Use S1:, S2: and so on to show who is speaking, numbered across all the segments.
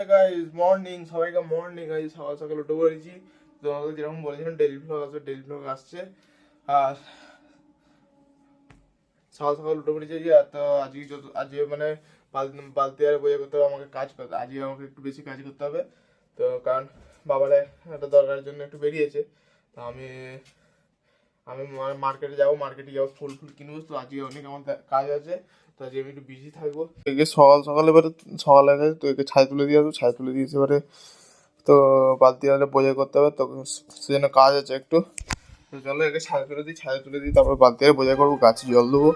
S1: Guys morning সবাইকে morning guys সকাল সকাল উঠে পড়েছি। তোমাদের যেরকম বলেছিলাম ডেলি ভ্লগ আসবে ডেলি ভ্লগ আসছে। আর সকাল সকাল উঠে পড়েছি যে তো আজকে যত, আজকে মানে বালতি আর বইয়ে করতে হবে, আমাকে কাজ করতে, আজকে আমাকে একটু বেশি কাজ করতে হবে। তো কারণ বাবারে একটা দরকারের জন্য একটু বেরিয়েছে। তো আমি আমি মার্কেটে যাব মার্কেটে যাব, ফুল ফুল কিনবো। তো আজকে অনেক আমার কাজ আছে, তো আজকে আমি একটু বিজি থাকব। একে সকাল সকাল এবারে সকালে গেছে তো একে ছাই তুলে দিয়ে আসব, ছাই তুলে দিয়েছে এবারে তো বালতি আনলে বোঝাই করতে হবে, তো সেজন্য কাজ আছে একটু। তো চলো একে ছাই তুলে দিই, ছাই তুলে দিই, তারপরে বালতি আর বোঝাই করব, গাছে জল দেবো,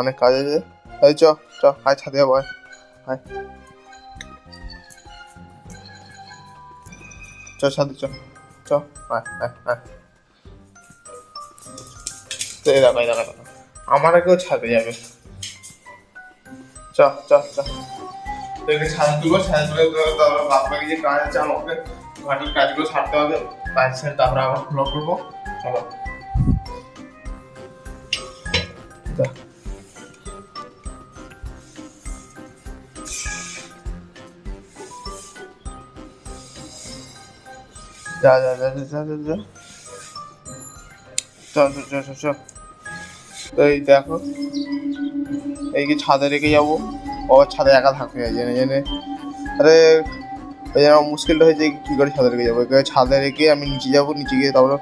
S1: অনেক কাজ আছে। এই চ চ, আয় ছাদে যাব আয় আয়। চ, ছাদে চ চ, আয় আয় তো এই দেখো দেখো। আমার কেউ ছাদে যাবে। চ চ চ। দেখে ছাদ তুলবো, ছাদ তুলে তারপরে বাদ বাকি যে কাজ আছে, আমাকে ঘাটির কাজগুলো ছাড়তে হবে। ছেড়ে, তারপরে আবার ফলো করব। চলো। যা। যা যা যা যা যা। চল চল চল চল এই দেখো। এই কি ছাদে রেখে যাব? ও ছাদে একা থাকতে যায় জেনে জেনে। আরে ওই জন্য আমার মুশকিলটা হয়েছে কী করে ছাদে রেখে যাব? একে ছাদে রেখে আমি নিচে যাব, নিচে গিয়ে তারপরে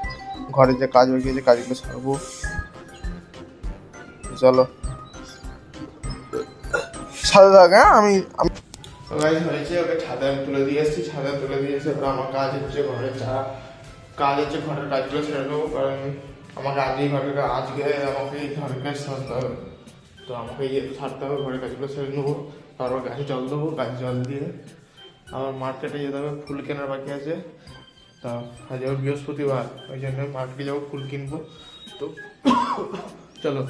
S1: ঘরে যে কাজ বাকি আছে, কাজগুলো সারবো। চলো। ছাদে থাক হ্যাঁ আমি সবাই হয়েছে, ওকে ছাদে আমি তুলে দিয়ে এসেছি, ছাদে তুলে দিয়ে এসে আমার কাজ হচ্ছে ঘরে যা কাজ হচ্ছে ঘরের কাজগুলো ছেড়ে নেব কারণ আমাকে আজকেই ঘরে আজকে আমাকে এই ঘরের কাজ সারতে হবে। তো আমাকে ইয়ে সারতে হবে ঘরের কাজগুলো সেরে নেব। তারপর গাছে জল দেবো, গাছে জল দিয়ে আমার মার্কেটে যেতে হবে, ফুল কেনার বাকি আছে। তা আজ বৃহস্পতিবার, ওই জন্য মার্কেটে যাব, ফুল কিনবো। তো চলো।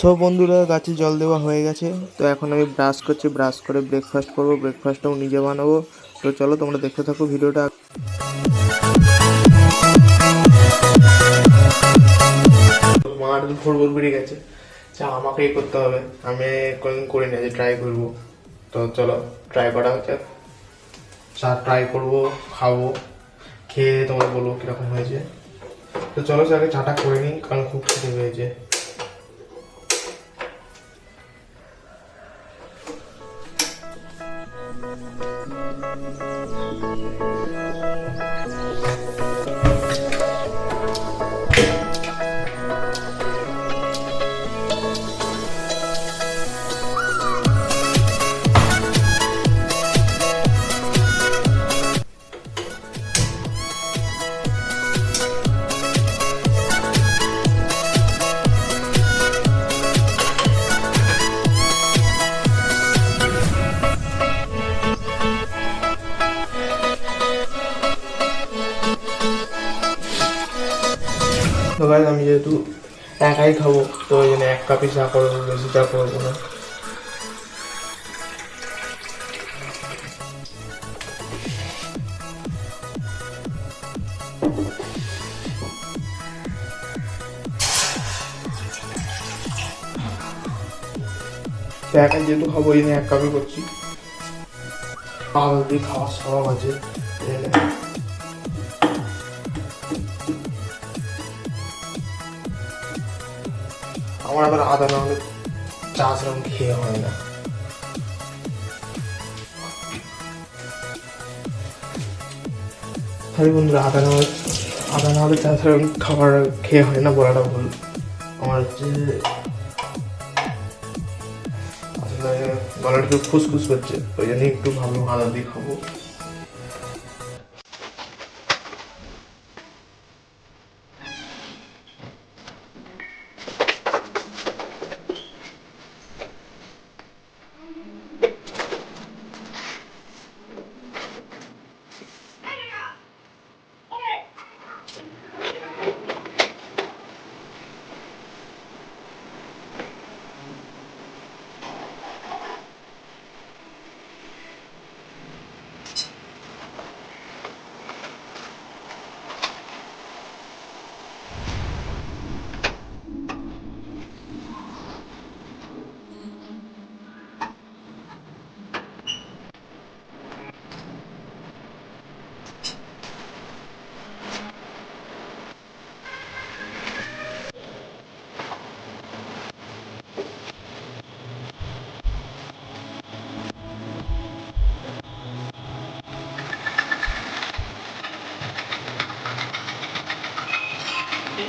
S1: সব বন্ধুরা, গাছে জল দেওয়া হয়ে গেছে। তো এখন আমি ব্রাশ করছি, ব্রাশ করে ব্রেকফাস্ট করব ব্রেকফাস্টটাও নিজে বানাবো। তো চলো তোমরা দেখতে থাকো ভিডিওটা। মার ভোর ভোর বেরিয়ে গেছে। চা আমাকেই করতে হবে। আমি কোনদিন করি না, যে ট্রাই করব। তো চলো ট্রাই করা হচ্ছে। চা ট্রাই করব, খাব, খেয়ে তোমরা বলব কীরকম হয়েছে। তো চলো আগে চাটা করে নিই, কারণ খুব খিদে হয়েছে তো আমি যেহেতু একাই খাব, তো ওই জন্য এক কাপই চা করব, বেশি চা করব না। একাই যেহেতু খাব, ওই জন্য এক কাপই করছি। আলাদা দিয়ে খাওয়ার সব আছে। আমার আবার আদা না হলে চা সেরকম খেয়ে হয় না। সরি বন্ধুরা, আদা না আদা না হলে চা সেরকম খাবার খেয়ে হয় না বলাটা ভুল। আমার হচ্ছে আসলে গলাটা একটু খুসখুস করছে, ওই জন্য একটু ভাবলাম আদা দিয়ে খাব। Saya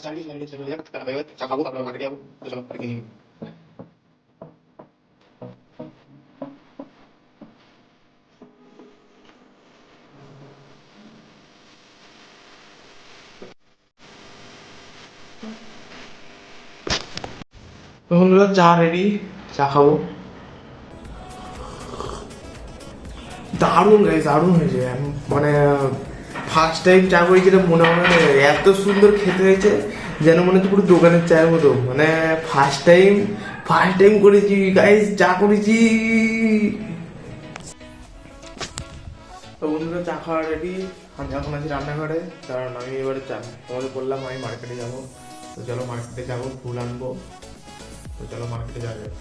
S1: sendiri, saya sendiri, saya sendiri, saya sendiri, saya sendiri, saya sendiri, বন্ধুরা, চা রেডি চা খাব। দারুণ গাইস দারুণ হয়েছে। মানে ফার্স্ট টাইম চা মনে হয় এত সুন্দর খেতে হয়েছে, যেন মনে হচ্ছে পুরো দোকানের চায়ের মতো। মানে ফার্স্ট টাইম ফার্স্ট টাইম করেছি গাইস চা করেছি। তো বন্ধুরা, চা খাওয়া রেডি আমি এখন আছি রান্নাঘরে। কারণ আমি এবারে চা তোমাদের বললাম আমি মার্কেটে যাব। তো চলো মার্কেটে যাব ফুল আনব। তো চলো মার্কেটে যাওয়া যাক।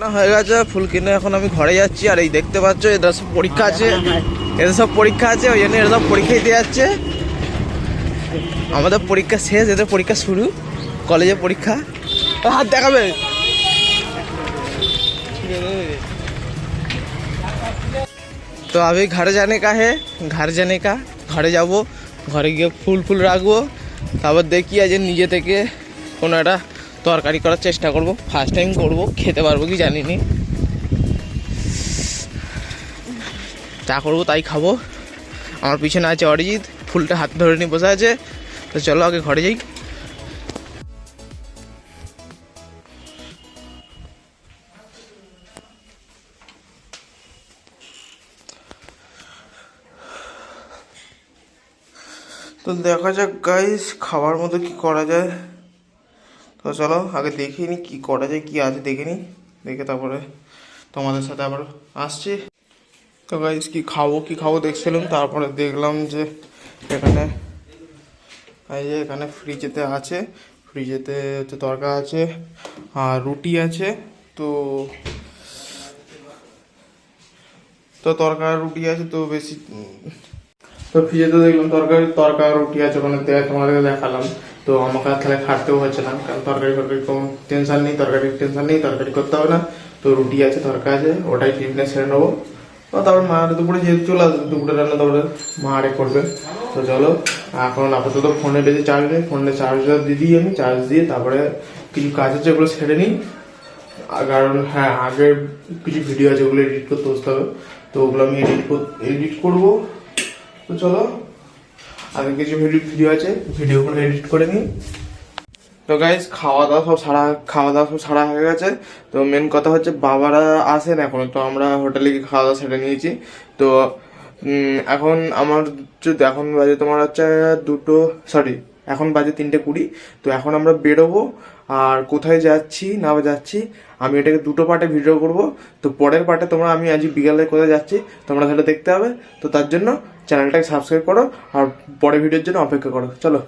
S2: না হয়ে গেছে ফুল কিনে এখন আমি ঘরে যাচ্ছি আর এই দেখতে পাচ্ছ এদের সব পরীক্ষা আছে। এদের সব পরীক্ষা আছে ওই জন্য এরা সব পরীক্ষা দিতে যাচ্ছে। আমাদের পরীক্ষা শেষ এদের পরীক্ষা শুরু কলেজে পরীক্ষা। হাত দেখাবে। তো আমি ঘরে জানে কা হে ঘর জানে কা ঘরে যাব ঘরে গিয়ে ফুল ফুল রাখব। তারপর দেখি আজ নিজে থেকে কোনো একটা তরকারি করার চেষ্টা করব। ফার্স্ট টাইম করব, খেতে পারব কি জানি নি যা করব তাই খাব। আমার পিছনে আছে অরিজিৎ, ফুলটা হাত ধরে নিয়ে বসে আছে। তো চলো আগে ঘরে যাই। তো দেখা যাক গাইস খাবার মতো কি করা যায়। তো চলো, আগে দেখে নি কি করা যায়, কি আছে দেখে নি। দেখে তারপরে তোমাদের সাথে আবার আসছি। তো গাইস কি খাব কি খাব দেখছিলাম। তারপরে দেখলাম যে এখানে, এই যে এখানে ফ্রিজেতে আছে। ফ্রিজেতে হচ্ছে তরকা আছে, আর রুটি আছে। তো তো তরকা আর রুটি আছে, তো বেশি তো ফ্রিজে তো দেখলাম তরকারি তরকা রুটি আছে ওখানে তোমাদেরকে দেখালাম। তো আমাকে আর তাহলে খাটতেও হচ্ছে না, কারণ তরকারি ফরকারি কোনো টেনশন নেই, তরকারির টেনশন নেই, তরকারি করতে হবে না। তো রুটি আছে, তরকা আছে, ওটাই টিফিনে সেরে নেব। তারপর মা দুপুরে যেহেতু চলে আসবে, দুপুরে রান্না তারপরে মা আরে করবে। তো চলো, এখন আপাতত ফোনে বেজে চার্জ নেই, ফোনে চার্জার দিয়ে দিই আমি চার্জ দিয়ে তারপরে কিছু কাজ আছে ওগুলো সেরে নিই। কারণ হ্যাঁ আগের কিছু ভিডিও আছে ওগুলো এডিট করতে বসতে হবে। তো ওগুলো আমি এডিট এডিট করব। তো চলো, আগে কিছু ভিডিও ভিডিও আছে ভিডিওগুলো এডিট করে নিই। তো গাইজ খাওয়া দাওয়া সব সারা খাওয়া দাওয়া সব সারা হয়ে গেছে। তো মেন কথা হচ্ছে বাবারা আসেন এখন, তো আমরা হোটেলে গিয়ে খাওয়া দাওয়া সেরে নিয়েছি। তো এখন আমার এখন বাজে তোমার হচ্ছে দুটো সরি এখন বাজে তিনটে কুড়ি। তো এখন আমরা বেরোবো, আর কোথায় যাচ্ছি, না যাচ্ছি আমি এটাকে দুটো পার্টে ভিডিও করব। তো পরের পার্টে তোমরা, আমি আজ বিকালে কোথায় যাচ্ছি, তোমরা সেটা দেখতে হবে। তো তার জন্য চ্যানেলটাকে সাবস্ক্রাইব করো আর পরের ভিডিওর জন্য অপেক্ষা করো। চলো।